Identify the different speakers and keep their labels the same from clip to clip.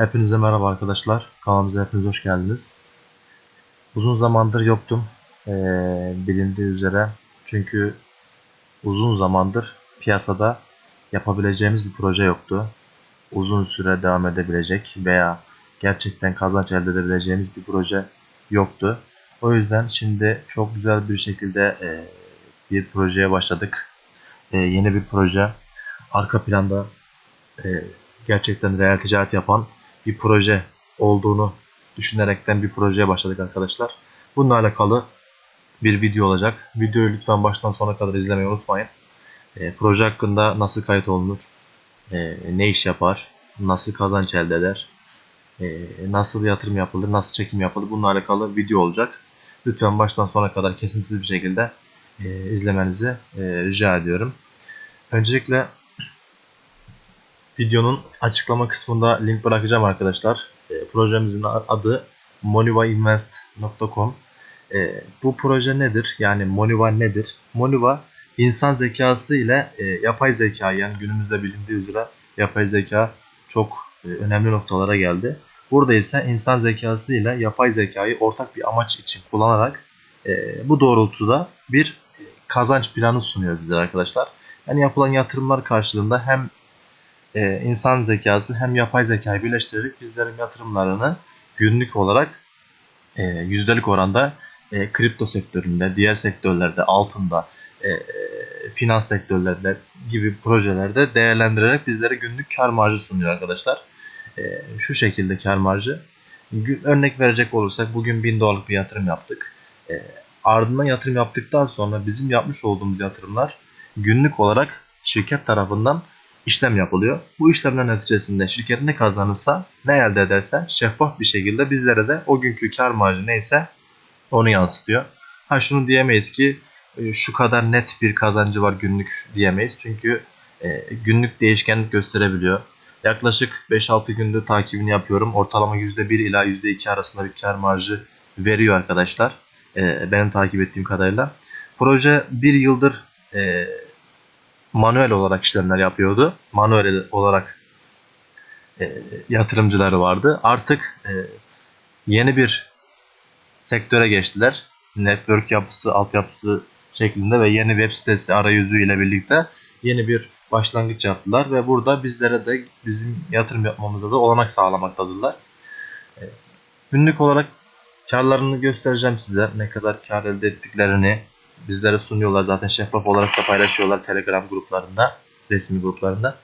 Speaker 1: Hepinize merhaba arkadaşlar. Kanalımıza hepiniz hoş geldiniz. Uzun zamandır yoktum. Ee, bilindiği üzere. Çünkü uzun zamandır piyasada yapabileceğimiz bir proje yoktu. Uzun süre devam edebilecek veya gerçekten kazanç elde edebileceğimiz bir proje yoktu. O yüzden şimdi çok güzel bir şekilde e, bir projeye başladık. E, yeni bir proje. Arka planda e, gerçekten reel ticaret yapan bir proje olduğunu düşünerekten bir projeye başladık arkadaşlar. Bununla alakalı bir video olacak. Videoyu lütfen baştan sona kadar izlemeyi unutmayın. E, proje hakkında nasıl kayıt olunur, e, ne iş yapar, nasıl kazanç elde eder, e, nasıl yatırım yapılır, nasıl çekim yapılır bununla alakalı video olacak. Lütfen baştan sona kadar kesintisiz bir şekilde e, izlemenizi e, rica ediyorum. Öncelikle videonun açıklama kısmında link bırakacağım arkadaşlar. E, projemizin adı monivainvest.com e, Bu proje nedir? Yani Moniva nedir? Moniva insan zekası ile e, yapay zeka yani günümüzde bilindiği üzere yapay zeka çok e, önemli noktalara geldi. Burada ise insan zekası ile yapay zekayı ortak bir amaç için kullanarak e, bu doğrultuda bir kazanç planı sunuyor bize arkadaşlar. Yani yapılan yatırımlar karşılığında hem e, insan zekası hem yapay zekayı birleştirerek bizlerin yatırımlarını günlük olarak e, yüzdelik oranda e, kripto sektöründe, diğer sektörlerde, altında, e, finans sektörlerinde gibi projelerde değerlendirerek bizlere günlük kar marjı sunuyor arkadaşlar. E, şu şekilde kar marjı. Örnek verecek olursak bugün 1000 dolarlık bir yatırım yaptık. E, ardından yatırım yaptıktan sonra bizim yapmış olduğumuz yatırımlar günlük olarak şirket tarafından işlem yapılıyor. Bu işlemler neticesinde şirket ne kazanırsa, ne elde ederse şeffaf bir şekilde bizlere de o günkü kar marjı neyse onu yansıtıyor. Ha şunu diyemeyiz ki e, şu kadar net bir kazancı var günlük diyemeyiz. Çünkü e, günlük değişkenlik gösterebiliyor. Yaklaşık 5-6 gündür takibini yapıyorum. Ortalama %1 ila %2 arasında bir kar marjı veriyor arkadaşlar. E, benim takip ettiğim kadarıyla. Proje bir yıldır manuel olarak işlemler yapıyordu. Manuel olarak e, yatırımcıları vardı. Artık e, yeni bir sektöre geçtiler. Network yapısı, altyapısı şeklinde ve yeni web sitesi arayüzü ile birlikte yeni bir başlangıç yaptılar ve burada bizlere de bizim yatırım yapmamıza da olanak sağlamaktadırlar. E, günlük olarak karlarını göstereceğim size. Ne kadar kar elde ettiklerini, bizlere sunuyorlar. Zaten şeffaf olarak da paylaşıyorlar Telegram gruplarında, resmi gruplarında.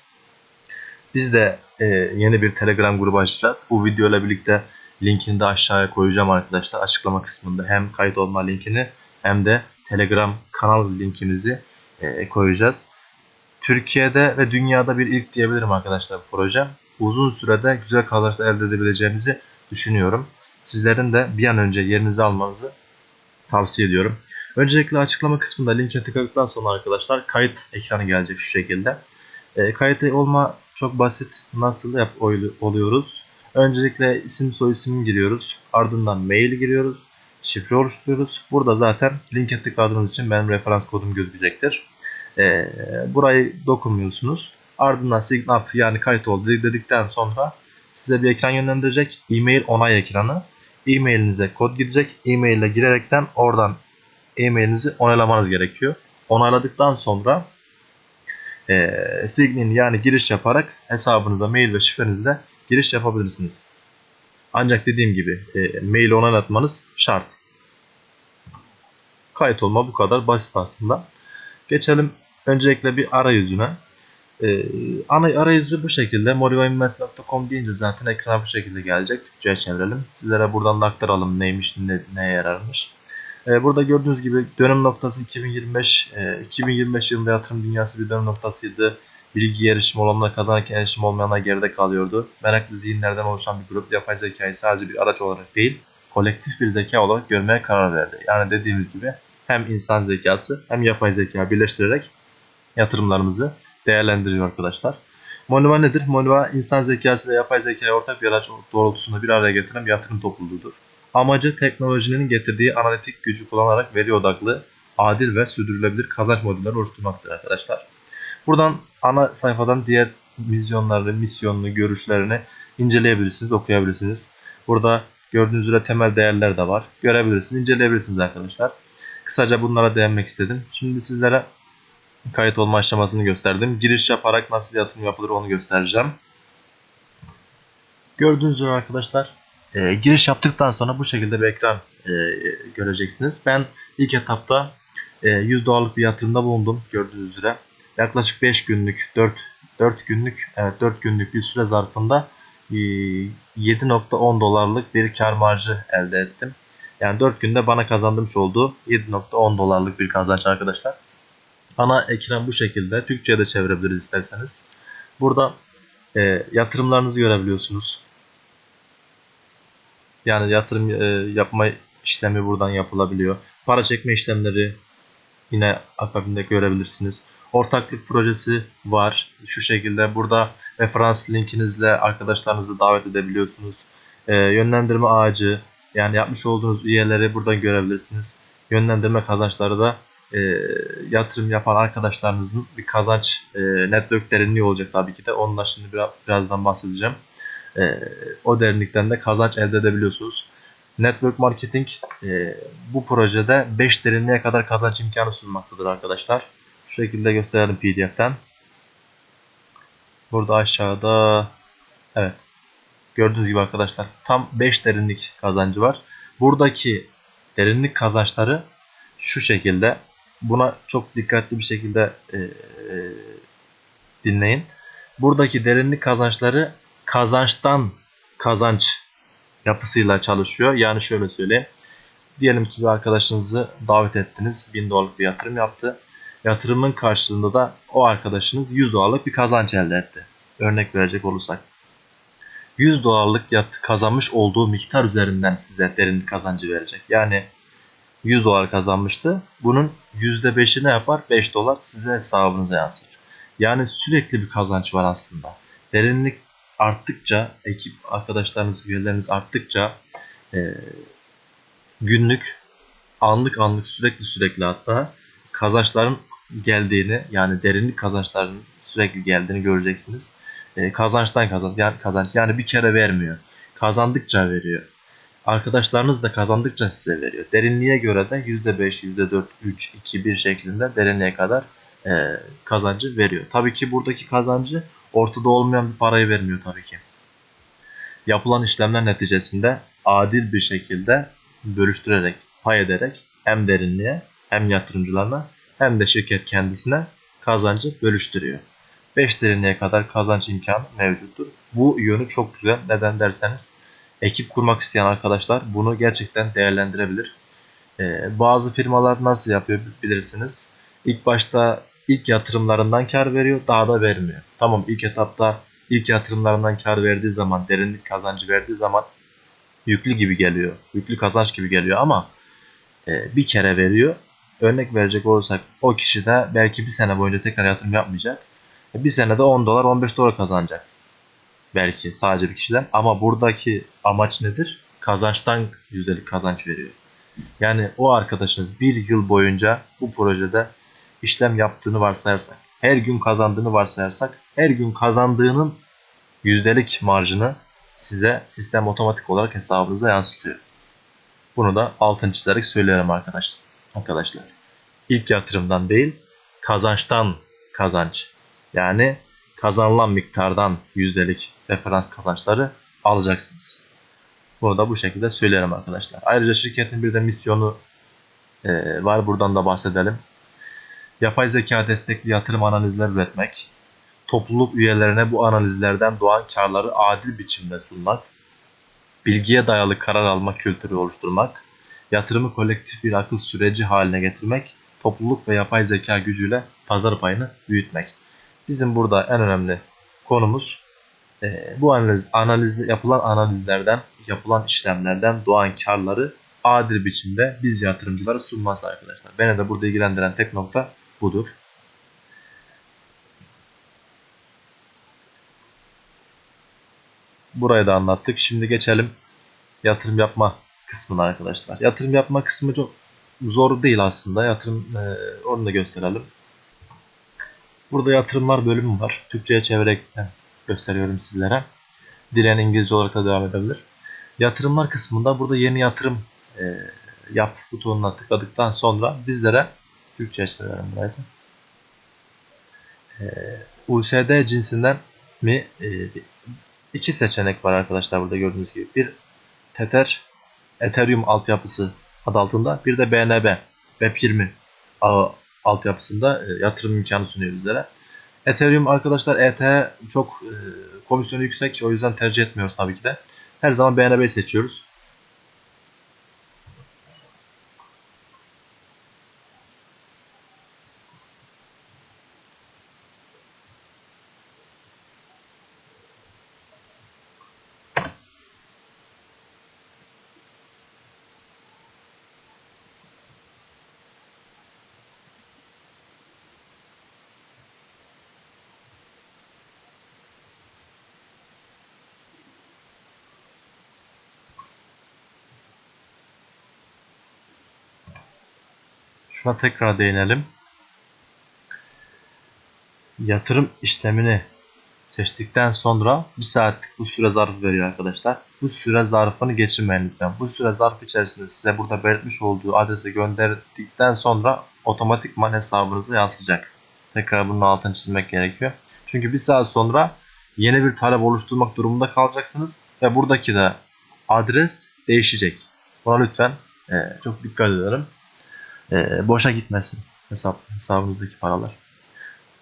Speaker 1: Biz de e, yeni bir Telegram grubu açacağız. Bu video ile birlikte linkini de aşağıya koyacağım arkadaşlar. Açıklama kısmında hem kayıt olma linkini hem de Telegram kanal linkimizi e, koyacağız. Türkiye'de ve dünyada bir ilk diyebilirim arkadaşlar bu proje. Uzun sürede güzel kazançlar elde edebileceğimizi düşünüyorum. Sizlerin de bir an önce yerinizi almanızı tavsiye ediyorum. Öncelikle açıklama kısmında linke tıkladıktan sonra arkadaşlar kayıt ekranı gelecek şu şekilde. E, kayıt olma çok basit. Nasıl yap oluyoruz? Öncelikle isim soy ismi giriyoruz. Ardından mail giriyoruz. Şifre oluşturuyoruz. Burada zaten linke tıkladığınız için benim referans kodum gözükecektir. E, burayı dokunmuyorsunuz. Ardından sign up yani kayıt oldu dedikten sonra size bir ekran yönlendirecek. E-mail onay ekranı. E-mailinize kod gidecek. E-mail ile girerekten oradan e-mailinizi onaylamanız gerekiyor. Onayladıktan sonra e, sign yani giriş yaparak hesabınıza mail ve şifrenizle giriş yapabilirsiniz. Ancak dediğim gibi e, mail onaylatmanız şart. Kayıt olma bu kadar basit aslında. Geçelim öncelikle bir arayüzüne. Ee, ana arayüzü bu şekilde. morivainvest.com deyince zaten ekran bu şekilde gelecek. Türkçe'ye çevirelim. Sizlere buradan da aktaralım neymiş, ne, neye yararmış. Ee, burada gördüğünüz gibi dönüm noktası 2025. E, 2025 yılında yatırım dünyası bir dönüm noktasıydı. Bilgi erişim olanlar kazanırken erişim olmayanlar geride kalıyordu. Meraklı zihinlerden oluşan bir grup yapay zekayı sadece bir araç olarak değil, kolektif bir zeka olarak görmeye karar verdi. Yani dediğimiz gibi hem insan zekası hem yapay zeka birleştirerek yatırımlarımızı değerlendiriyor arkadaşlar. Moniva nedir? Moniva insan zekası ve yapay zekayı ortak bir araç doğrultusunda bir araya getiren bir yatırım topluluğudur. Amacı teknolojinin getirdiği analitik gücü kullanarak veri odaklı, adil ve sürdürülebilir kazanç modelleri oluşturmaktır arkadaşlar. Buradan ana sayfadan diğer vizyonlarını, misyonunu, görüşlerini inceleyebilirsiniz, okuyabilirsiniz. Burada gördüğünüz üzere temel değerler de var. Görebilirsiniz, inceleyebilirsiniz arkadaşlar. Kısaca bunlara değinmek istedim. Şimdi sizlere kayıt olma aşamasını gösterdim. Giriş yaparak nasıl yatırım yapılır onu göstereceğim. Gördüğünüz üzere arkadaşlar e, giriş yaptıktan sonra bu şekilde bir ekran e, göreceksiniz. Ben ilk etapta e, 100 dolarlık bir yatırımda bulundum gördüğünüz üzere. Yaklaşık 5 günlük 4 4 günlük evet 4 günlük bir süre zarfında 7.10 dolarlık bir kar marjı elde ettim. Yani 4 günde bana kazandırmış olduğu 7.10 dolarlık bir kazanç arkadaşlar. Ana ekran bu şekilde. Türkçe'ye de çevirebiliriz isterseniz. Burada e, yatırımlarınızı görebiliyorsunuz. Yani yatırım e, yapma işlemi buradan yapılabiliyor. Para çekme işlemleri yine akabinde görebilirsiniz. Ortaklık projesi var. Şu şekilde burada referans linkinizle arkadaşlarınızı davet edebiliyorsunuz. E, yönlendirme ağacı yani yapmış olduğunuz üyeleri buradan görebilirsiniz. Yönlendirme kazançları da e, yatırım yapan arkadaşlarınızın bir kazanç e, network derinliği olacak tabii ki de. Onunla şimdi biraz, birazdan bahsedeceğim. E, o derinlikten de kazanç elde edebiliyorsunuz. Network Marketing e, bu projede 5 derinliğe kadar kazanç imkanı sunmaktadır arkadaşlar. Şu şekilde gösterelim PDF'ten. Burada aşağıda evet gördüğünüz gibi arkadaşlar tam 5 derinlik kazancı var. Buradaki derinlik kazançları şu şekilde. Buna çok dikkatli bir şekilde e, e, dinleyin. Buradaki derinlik kazançları kazançtan kazanç yapısıyla çalışıyor. Yani şöyle söyleyeyim. Diyelim ki bir arkadaşınızı davet ettiniz. 1000 dolarlık bir yatırım yaptı. Yatırımın karşılığında da o arkadaşınız 100 dolarlık bir kazanç elde etti. Örnek verecek olursak. 100 dolarlık yat kazanmış olduğu miktar üzerinden size derinlik kazancı verecek. Yani 100 dolar kazanmıştı. Bunun %5'i ne yapar? 5 dolar size hesabınıza yansır. Yani sürekli bir kazanç var aslında. Derinlik arttıkça, ekip arkadaşlarınız, üyeleriniz arttıkça e, günlük, anlık anlık, sürekli sürekli hatta kazançların geldiğini yani derinlik kazançlarının sürekli geldiğini göreceksiniz. E, kazançtan kazanç, yani kazanç yani bir kere vermiyor. Kazandıkça veriyor. Arkadaşlarınız da kazandıkça size veriyor. Derinliğe göre de %5, %4, 3, 2, 1 şeklinde derinliğe kadar e, kazancı veriyor. Tabii ki buradaki kazancı ortada olmayan bir parayı vermiyor tabii ki. Yapılan işlemler neticesinde adil bir şekilde bölüştürerek, pay ederek hem derinliğe hem yatırımcılarına hem de şirket kendisine kazancı bölüştürüyor. 5 derinliğe kadar kazanç imkanı mevcuttur. Bu yönü çok güzel. Neden derseniz ekip kurmak isteyen arkadaşlar bunu gerçekten değerlendirebilir. Ee, bazı firmalar nasıl yapıyor bilirsiniz. İlk başta ilk yatırımlarından kar veriyor, daha da vermiyor. Tamam ilk etapta ilk yatırımlarından kar verdiği zaman, derinlik kazancı verdiği zaman yüklü gibi geliyor. Yüklü kazanç gibi geliyor ama e, bir kere veriyor. Örnek verecek olursak o kişi de belki bir sene boyunca tekrar yatırım yapmayacak. E, bir senede 10 dolar 15 dolar kazanacak. Belki sadece bir kişiden. Ama buradaki amaç nedir? Kazançtan yüzdelik kazanç veriyor. Yani o arkadaşınız bir yıl boyunca bu projede işlem yaptığını varsayarsak, her gün kazandığını varsayarsak, her gün kazandığının yüzdelik marjını size sistem otomatik olarak hesabınıza yansıtıyor. Bunu da altın çizerek söylerim arkadaşlar. Arkadaşlar. İlk yatırımdan değil, kazançtan kazanç. Yani kazanılan miktardan yüzdelik referans kazançları alacaksınız. Bunu da bu şekilde söylerim arkadaşlar. Ayrıca şirketin bir de misyonu var. Buradan da bahsedelim. Yapay zeka destekli yatırım analizler üretmek, topluluk üyelerine bu analizlerden doğan karları adil biçimde sunmak, bilgiye dayalı karar alma kültürü oluşturmak, yatırımı kolektif bir akıl süreci haline getirmek, topluluk ve yapay zeka gücüyle pazar payını büyütmek. Bizim burada en önemli konumuz e, bu analiz, analiz yapılan analizlerden, yapılan işlemlerden doğan karları adil biçimde biz yatırımcılara sunması arkadaşlar. Beni de burada ilgilendiren tek nokta budur. Burayı da anlattık. Şimdi geçelim yatırım yapma kısmına arkadaşlar. Yatırım yapma kısmı çok zor değil aslında. Yatırım e, onu da gösterelim. Burada yatırımlar bölümü var. Türkçe'ye çevirerekten gösteriyorum sizlere. Dileyen İngilizce olarak da devam edebilir. Yatırımlar kısmında burada yeni yatırım e, yap butonuna tıkladıktan sonra bizlere Türkçe'ye çevirelim burayı. E, USD cinsinden mi e, iki seçenek var arkadaşlar burada gördüğünüz gibi. Bir Tether Ethereum altyapısı adı altında bir de BNB Web20 ağı altyapısında e, yatırım imkanı sunuyor bizlere. Ethereum arkadaşlar ETH çok e, komisyonu yüksek o yüzden tercih etmiyoruz tabii ki de. Her zaman BNB'yi seçiyoruz. Şuna tekrar değinelim. Yatırım işlemini seçtikten sonra bir saatlik bu süre zarfı veriyor arkadaşlar. Bu süre zarfını geçirmeyin lütfen. Bu süre zarfı içerisinde size burada belirtmiş olduğu adrese gönderdikten sonra otomatikman hesabınıza yansıyacak. Tekrar bunun altını çizmek gerekiyor. Çünkü bir saat sonra yeni bir talep oluşturmak durumunda kalacaksınız ve buradaki de adres değişecek. Buna lütfen e, çok dikkat edelim e, boşa gitmesin hesap hesabınızdaki paralar.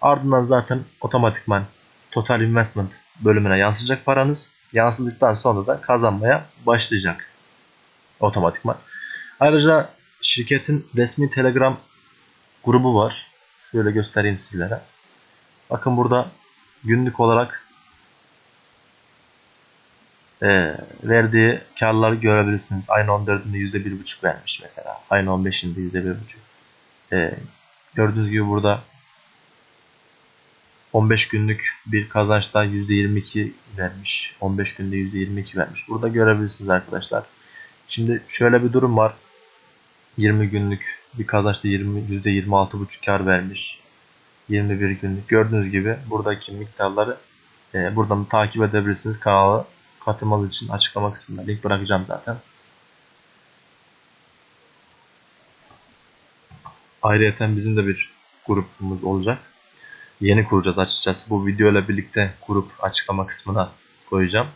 Speaker 1: Ardından zaten otomatikman total investment bölümüne yansıyacak paranız. Yansıdıktan sonra da kazanmaya başlayacak otomatikman. Ayrıca şirketin resmi Telegram grubu var. Şöyle göstereyim sizlere. Bakın burada günlük olarak e, verdiği karları görebilirsiniz. Aynı 14'ünde %1,5 vermiş mesela. Aynı 15'inde %1,5. E, gördüğünüz gibi burada 15 günlük bir kazançta %22 vermiş. 15 günde %22 vermiş. Burada görebilirsiniz arkadaşlar. Şimdi şöyle bir durum var. 20 günlük bir kazançta 20 %26,5 kar vermiş. 21 günlük. Gördüğünüz gibi buradaki miktarları e, buradan takip edebilirsiniz. Kanalı katılmanız için açıklama kısmında link bırakacağım zaten. Ayrıca bizim de bir grubumuz olacak. Yeni kuracağız açıkçası. Bu video ile birlikte grup açıklama kısmına koyacağım.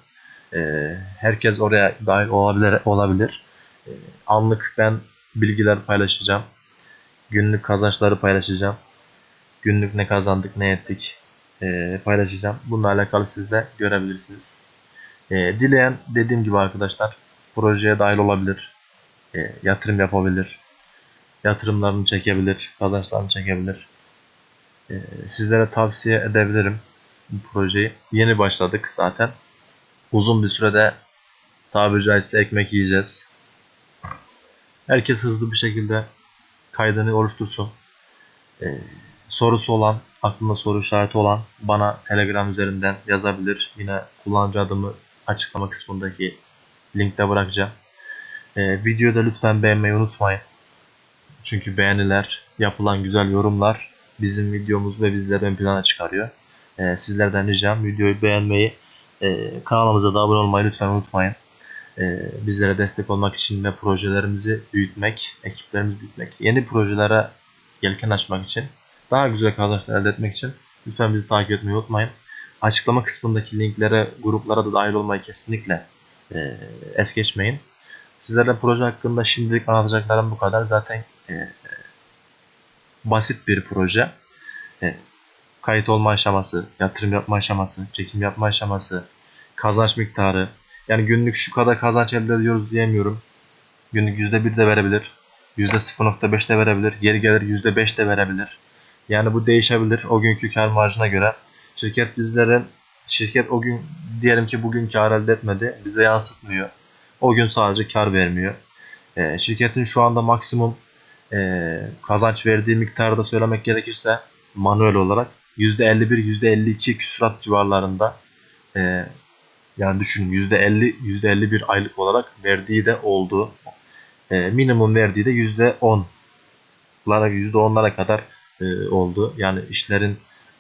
Speaker 1: Ee, herkes oraya dahil olabilir. olabilir. Ee, anlık ben bilgiler paylaşacağım. Günlük kazançları paylaşacağım. Günlük ne kazandık, ne ettik e, paylaşacağım. Bununla alakalı siz de görebilirsiniz. E, dileyen dediğim gibi arkadaşlar projeye dahil olabilir. E, yatırım yapabilir. Yatırımlarını çekebilir. Kazançlarını çekebilir. E, sizlere tavsiye edebilirim bu projeyi. Yeni başladık zaten. Uzun bir sürede tabiri caizse ekmek yiyeceğiz. Herkes hızlı bir şekilde kaydını oluştursun. Ee, sorusu olan, aklında soru işareti olan bana Telegram üzerinden yazabilir. Yine kullanıcı adımı açıklama kısmındaki linkte bırakacağım. Ee, videoda lütfen beğenmeyi unutmayın. Çünkü beğeniler, yapılan güzel yorumlar bizim videomuz ve bizleri ön plana çıkarıyor. Ee, sizlerden ricam videoyu beğenmeyi, e, kanalımıza da abone olmayı lütfen unutmayın. Ee, bizlere destek olmak için ve projelerimizi büyütmek, ekiplerimizi büyütmek, yeni projelere yelken açmak için, daha güzel kazançlar elde etmek için lütfen bizi takip etmeyi unutmayın. Açıklama kısmındaki linklere, gruplara da dahil olmayı kesinlikle e, es geçmeyin. Sizlerle proje hakkında şimdilik anlatacaklarım bu kadar. Zaten e, basit bir proje. E, kayıt olma aşaması, yatırım yapma aşaması, çekim yapma aşaması, kazanç miktarı. Yani günlük şu kadar kazanç elde ediyoruz diyemiyorum. Günlük %1 de verebilir. %0.5 de verebilir. Geri gelir %5 de verebilir. Yani bu değişebilir o günkü kar marjına göre. Şirket bizlerin şirket o gün diyelim ki bugün kar elde etmedi. Bize yansıtmıyor. O gün sadece kar vermiyor. E, şirketin şu anda maksimum e, kazanç verdiği miktarı da söylemek gerekirse manuel olarak %51 %52 küsurat civarlarında e, yani düşünün %50 %51 aylık olarak verdiği de oldu. E, minimum verdiği de %10'lara %10'lara kadar e, oldu. Yani işlerin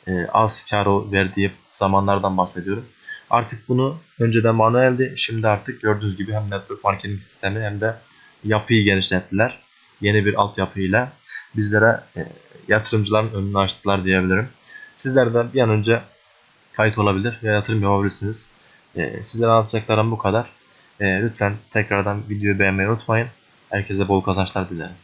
Speaker 1: e, az kar verdiği zamanlardan bahsediyorum. Artık bunu önceden manueldi. Şimdi artık gördüğünüz gibi hem network marketing sistemi hem de yapıyı genişlettiler. Yeni bir altyapıyla bizlere e, yatırımcıların önünü açtılar diyebilirim. Sizler de bir an önce kayıt olabilir ve yatırım yapabilirsiniz. E, sizlere anlatacaklarım bu kadar. E, lütfen tekrardan videoyu beğenmeyi unutmayın. Herkese bol kazançlar dilerim.